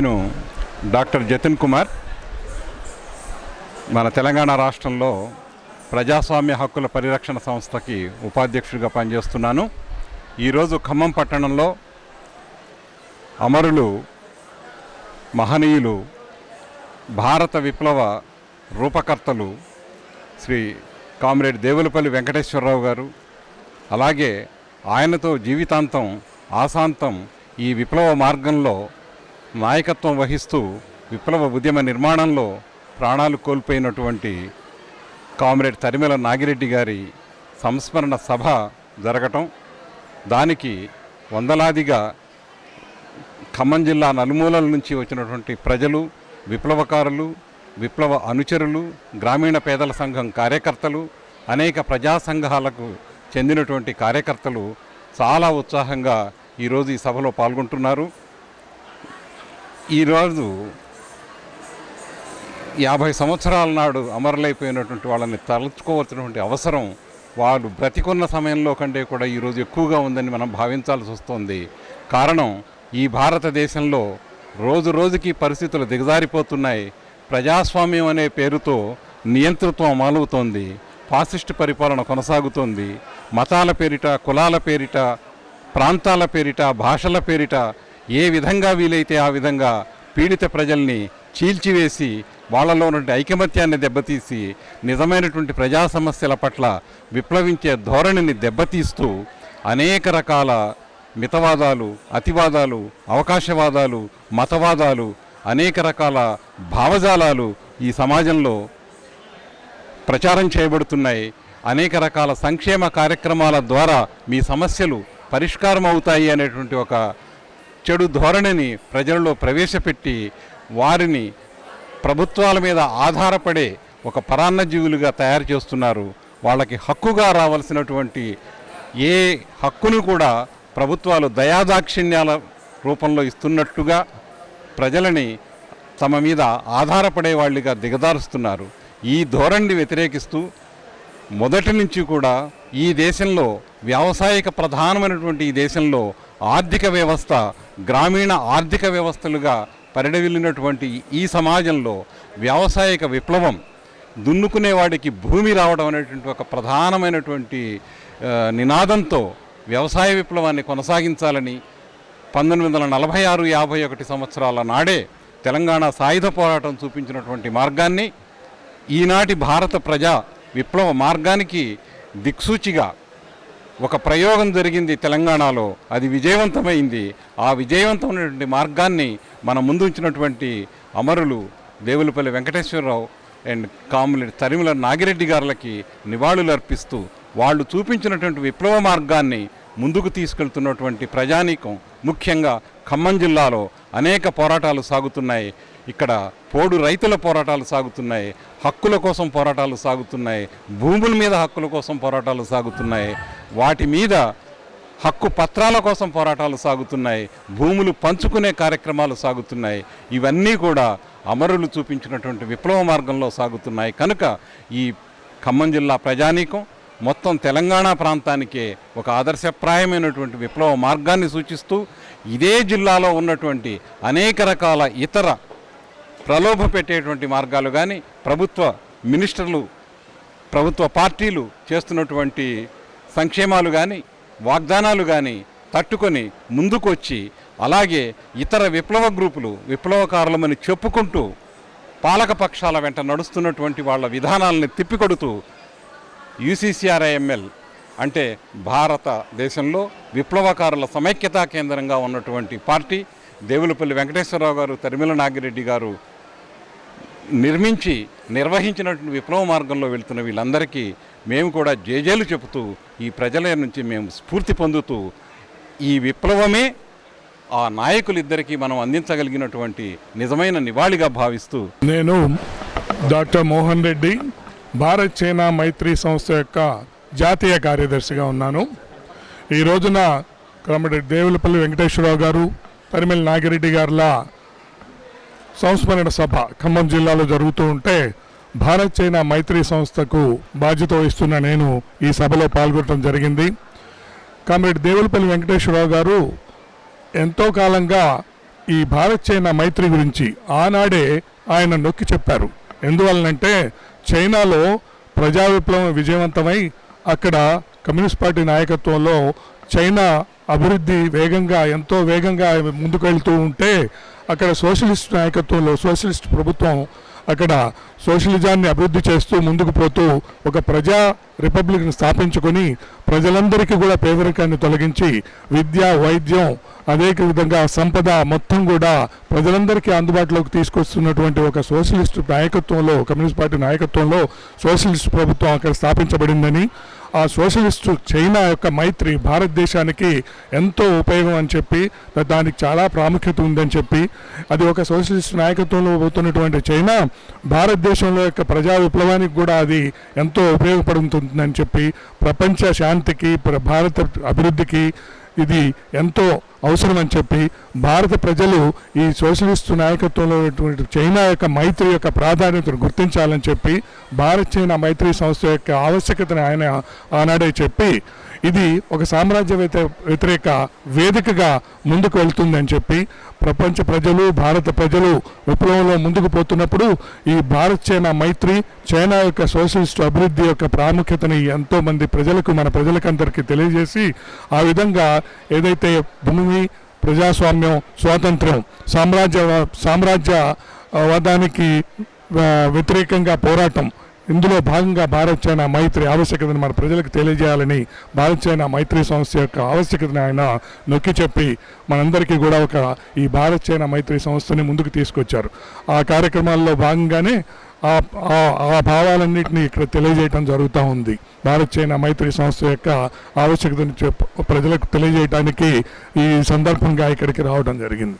నేను డాక్టర్ జతిన్ కుమార్. మన తెలంగాణ రాష్ట్రంలో ప్రజాస్వామ్య హక్కుల పరిరక్షణ సంస్థకి ఉపాధ్యక్షుడిగా పనిచేస్తున్నాను. ఈరోజు ఖమ్మం పట్టణంలో అమరులు మహనీయులు భారత విప్లవ రూపకర్తలు శ్రీ కామ్రేడ్ దేవులపల్లి వెంకటేశ్వరరావు గారు అలాగే ఆయనతో జీవితాంతం ఆశాంతం ఈ విప్లవ మార్గంలో నాయకత్వం వహిస్తూ విప్లవ ఉద్యమ నిర్మాణంలో ప్రాణాలు కోల్పోయినటువంటి కామ్రేడ్ తరిమెల నాగిరెడ్డి గారి సంస్మరణ సభ జరగటం దానికి వందలాదిగా ఖమ్మం జిల్లా నలుమూలల నుంచి వచ్చినటువంటి ప్రజలు విప్లవకారులు విప్లవ అనుచరులు గ్రామీణ పేదల సంఘం కార్యకర్తలు అనేక ప్రజా సంఘాలకు చెందినటువంటి కార్యకర్తలు చాలా ఉత్సాహంగా ఈరోజు ఈ సభలో పాల్గొంటున్నారు. ఈరోజు యాభై సంవత్సరాల నాడు అమరులైపోయినటువంటి వాళ్ళని తలుచుకోవాల్సినటువంటి అవసరం వాళ్ళు బ్రతికున్న సమయంలో కంటే కూడా ఈరోజు ఎక్కువగా ఉందని మనం భావించాల్సి వస్తుంది. కారణం ఈ భారతదేశంలో రోజు రోజుకి పరిస్థితులు దిగజారిపోతున్నాయి. ప్రజాస్వామ్యం అనే పేరుతో నియంతృత్వం అమలవుతోంది. ఫాసిస్ట్ పరిపాలన కొనసాగుతోంది. మతాల పేరిట కులాల పేరిట ప్రాంతాల పేరిట భాషల పేరిట ఏ విధంగా వీలైతే ఆ విధంగా పీడిత ప్రజల్ని చీల్చివేసి వాళ్ళలో ఉన్నటువంటి ఐకమత్యాన్ని దెబ్బతీసి నిజమైనటువంటి ప్రజా సమస్యల పట్ల విప్లవించే ధోరణిని దెబ్బతీస్తూ అనేక రకాల మితవాదాలు అతివాదాలు అవకాశవాదాలు మతవాదాలు అనేక రకాల భావజాలాలు ఈ సమాజంలో ప్రచారం చేయబడుతున్నాయి. అనేక రకాల సంక్షేమ కార్యక్రమాల ద్వారా మీ సమస్యలు పరిష్కారం అవుతాయి అనేటువంటి ఒక చెడు ధోరణిని ప్రజలలో ప్రవేశపెట్టి వారిని ప్రభుత్వాల మీద ఆధారపడే ఒక పరాన్నజీవులుగా తయారు చేస్తున్నారు. వాళ్ళకి హక్కుగా రావాల్సినటువంటి ఏ హక్కును కూడా ప్రభుత్వాలు దయాదాక్షిణ్యాల రూపంలో ఇస్తున్నట్టుగా ప్రజలని తమ మీద ఆధారపడే వాళ్ళుగా దిగదారుస్తున్నారు ఈ ధోరణిని వ్యతిరేకిస్తూ మొదటి నుంచి కూడా ఈ దేశంలో వ్యావసాయిక ప్రధానమైనటువంటి ఈ దేశంలో ఆర్థిక వ్యవస్థ గ్రామీణ ఆర్థిక వ్యవస్థలుగా పరిడవిల్లినటువంటి ఈ సమాజంలో వ్యావసాయిక విప్లవం దున్నుకునేవాడికి భూమి రావడం అనేటువంటి ఒక ప్రధానమైనటువంటి నినాదంతో వ్యవసాయ విప్లవాన్ని కొనసాగించాలని పంతొమ్మిది వందల నలభై ఆరు యాభై ఒకటి సంవత్సరాల నాడే తెలంగాణ సాయుధ పోరాటం చూపించినటువంటి మార్గాన్ని ఈనాటి భారత ప్రజా విప్లవ మార్గానికి దిక్సూచిగా ఒక ప్రయోగం జరిగింది తెలంగాణలో. అది విజయవంతమైంది. ఆ విజయవంతమైనటువంటి మార్గాన్ని మన ముందుంచినటువంటి అమరులు దేవులపల్లి వెంకటేశ్వరరావు అండ్ కాములెడ్ తరిమిల నాగిరెడ్డి గారులకి నివాళులు అర్పిస్తూ వాళ్ళు చూపించినటువంటి విప్లవ మార్గాన్ని ముందుకు తీసుకెళ్తున్నటువంటి ప్రజానీకం ముఖ్యంగా ఖమ్మం జిల్లాలో అనేక పోరాటాలు సాగుతున్నాయి. ఇక్కడ పోడు రైతుల పోరాటాలు సాగుతున్నాయి హక్కుల కోసం పోరాటాలు సాగుతున్నాయి భూముల మీద హక్కుల కోసం పోరాటాలు సాగుతున్నాయి వాటి మీద హక్కు పత్రాల కోసం పోరాటాలు సాగుతున్నాయి భూములు పంచుకునే కార్యక్రమాలు సాగుతున్నాయి. ఇవన్నీ కూడా అమరులు చూపించినటువంటి విప్లవ మార్గంలో సాగుతున్నాయి. కనుక ఈ ఖమ్మం జిల్లా ప్రజానీకం మొత్తం తెలంగాణ ప్రాంతానికే ఒక ఆదర్శప్రాయమైనటువంటి విప్లవ మార్గాన్ని సూచిస్తూ ఇదే జిల్లాలో ఉన్నటువంటి అనేక రకాల ఇతర ప్రలోభ పెట్టేటువంటి మార్గాలు కానీ ప్రభుత్వ మినిస్టర్లు ప్రభుత్వ పార్టీలు చేస్తున్నటువంటి సంక్షేమాలు కానీ వాగ్దానాలు కానీ తట్టుకొని ముందుకొచ్చి అలాగే ఇతర విప్లవ గ్రూపులు విప్లవకారులమని చెప్పుకుంటూ పాలకపక్షాల వెంట నడుస్తున్నటువంటి వాళ్ళ విధానాలని తిప్పికొడుతూ యూసీసీఆర్ఐఎంఎల్ అంటే భారతదేశంలో విప్లవకారుల సమైక్యతా కేంద్రంగా ఉన్నటువంటి పార్టీ దేవులపల్లి వెంకటేశ్వరరావు గారు తరిమిల నాగిరెడ్డి గారు నిర్మించి నిర్వహించినటువంటి విప్లవ మార్గంలో వెళ్తున్న వీళ్ళందరికీ మేము కూడా జేజేలు చెబుతూ ఈ ప్రజల నుంచి మేము స్ఫూర్తి పొందుతూ ఈ విప్లవమే ఆ నాయకులిద్దరికీ మనం అందించగలిగినటువంటి నిజమైన నివాళిగా భావిస్తూ. నేను డాక్టర్ మోహన్ రెడ్డి భారత్ చైనా మైత్రి సంస్థ యొక్క జాతీయ కార్యదర్శిగా ఉన్నాను. ఈ రోజున క్రమరెడ్డి దేవులపల్లి వెంకటేశ్వరరావు గారు పరిమళ నాగిరెడ్డి గారుల సంస్మరణ సభ ఖమ్మం జిల్లాలో జరుగుతూ ఉంటే భారత్ చైనా మైత్రి సంస్థకు బాధ్యత వహిస్తున్న నేను ఈ సభలో పాల్గొనడం జరిగింది. కామ్రేడ్ దేవులపల్లి వెంకటేశ్వరరావు గారు ఎంతో కాలంగా ఈ భారత్ చైనా మైత్రి గురించి ఆనాడే ఆయన నొక్కి చెప్పారు. ఎందువలనంటే చైనాలో ప్రజా విప్లవం విజయవంతమై అక్కడ కమ్యూనిస్ట్ పార్టీ నాయకత్వంలో చైనా అభివృద్ధి వేగంగా ఎంతో వేగంగా ముందుకు వెళ్తూ ఉంటే అక్కడ సోషలిస్ట్ నాయకత్వంలో సోషలిస్ట్ ప్రభుత్వం అక్కడ సోషలిజాన్ని అభివృద్ధి చేస్తూ ముందుకు పోతూ ఒక ప్రజా రిపబ్లిక్ని స్థాపించుకొని ప్రజలందరికీ కూడా పేదరికాన్ని తొలగించి విద్య వైద్యం అనేక విధంగా సంపద మొత్తం కూడా ప్రజలందరికీ అందుబాటులోకి తీసుకొస్తున్నటువంటి ఒక సోషలిస్ట్ నాయకత్వంలో కమ్యూనిస్ట్ పార్టీ నాయకత్వంలో సోషలిస్ట్ ప్రభుత్వం అక్కడ స్థాపించబడిందని ఆ సోషలిస్టు చైనా యొక్క మైత్రి భారతదేశానికి ఎంతో ఉపయోగం అని చెప్పి దానికి చాలా ప్రాముఖ్యత ఉందని చెప్పి అది ఒక సోషలిస్ట్ నాయకత్వంలో పోతున్నటువంటి చైనా భారతదేశంలో యొక్క ప్రజా విప్లవానికి కూడా అది ఎంతో ఉపయోగపడుతుందని చెప్పి ప్రపంచ శాంతికి ప్ర- భారత అభివృద్ధికి ఇది ఎంతో అవసరం అని చెప్పి భారత ప్రజలు ఈ సోషలిస్టు నాయకత్వంలో ఉన్నటువంటి చైనా యొక్క మైత్రి యొక్క ప్రాధాన్యతను గుర్తించాలని చెప్పి భారత్ చైనా మైత్రి సంస్థ యొక్క ఆవశ్యకతను ఆయన ఆనాడే చెప్పి ఇది ఒక సామ్రాజ్య వ్యతిరేక వేదికగా ముందుకు వెళ్తుందని చెప్పి ప్రపంచ ప్రజలు భారత ప్రజలు విప్లవంలో ముందుకు పోతున్నప్పుడు ఈ భారత్ చైనా మైత్రి చైనా యొక్క సోషలిస్ట్ అభివృద్ధి యొక్క ప్రాముఖ్యతని ఎంతో మంది ప్రజలకు మన ప్రజలకందరికీ తెలియజేసి ఆ విధంగా ఏదైతే భూమి ప్రజాస్వామ్యం స్వాతంత్ర్యం సామ్రాజ్య సామ్రాజ్యవాదానికి వ్యతిరేకంగా పోరాటం ఇందులో భాగంగా భారత్ చైనా మైత్రి ఆవశ్యకతను మన ప్రజలకు తెలియజేయాలని భారత్ చైనా మైత్రి సంస్థ యొక్క ఆవశ్యకతను ఆయన నొక్కి చెప్పి మనందరికీ కూడా ఒక ఈ భారత్ చైనా మైత్రి సంస్థని ముందుకు తీసుకొచ్చారు. ఆ కార్యక్రమాల్లో భాగంగానే ఆ ఆ- భావాలన్నింటినీ ఇక్కడ తెలియజేయటం జరుగుతూ ఉంది. భారత్ చైనా మైత్రి సంస్థ యొక్క ఆవశ్యకతను చెప్ ప్రజలకు తెలియజేయడానికి ఈ సందర్భంగా ఇక్కడికి రావడం జరిగింది.